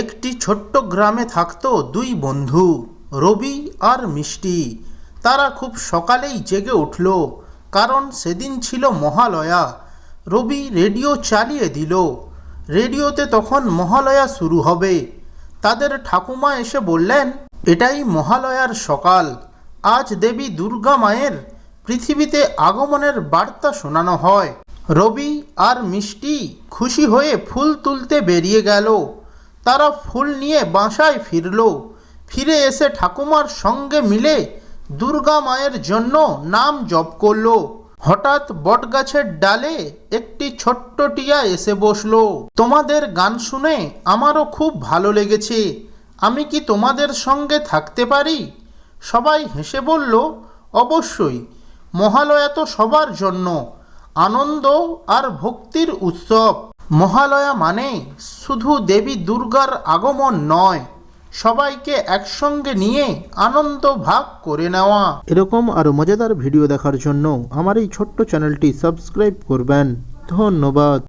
একটি ছোট্ট গ্রামে থাকতো দুই বন্ধু, রবি আর মিষ্টি। তারা খুব সকালেই জেগে উঠল, কারণ সেদিন ছিল মহালয়া। রবি রেডিও চালিয়ে দিল। রেডিওতে তখন মহালয়া শুরু হবে। তাদের ঠাকুমা এসে বললেন, এটাই মহালয়ার সকাল। আজ দেবী দুর্গা মায়ের পৃথিবীতে আগমনের বার্তা শোনানো হয়। রবি আর মিষ্টি খুশি হয়ে ফুল তুলতে বেরিয়ে গেল। তারা ফুল নিয়ে বাসায় ফিরল। ফিরে এসে ঠাকুমার সঙ্গে মিলে দুর্গা মায়ের জন্য নাম জপ করল। হঠাৎ বটগাছের ডালে একটি ছোট্ট টিয়া এসে বসল। তোমাদের গান শুনে আমারও খুব ভালো লেগেছে। আমি কি তোমাদের সঙ্গে থাকতে পারি? সবাই হেসে বলল, অবশ্যই। মহালয়া তো সবার জন্য। আনন্দ আর ভক্তির উৎসব। মহালয়া মানে শুধু দেবী দুর্গার আগমন নয়, সবাইকে একসঙ্গে নিয়ে আনন্দ ভাগ করে নেওয়া। এরকম আরও মজাদার ভিডিও দেখার জন্য আমার এই ছোট্ট চ্যানেলটি সাবস্ক্রাইব করবেন। ধন্যবাদ।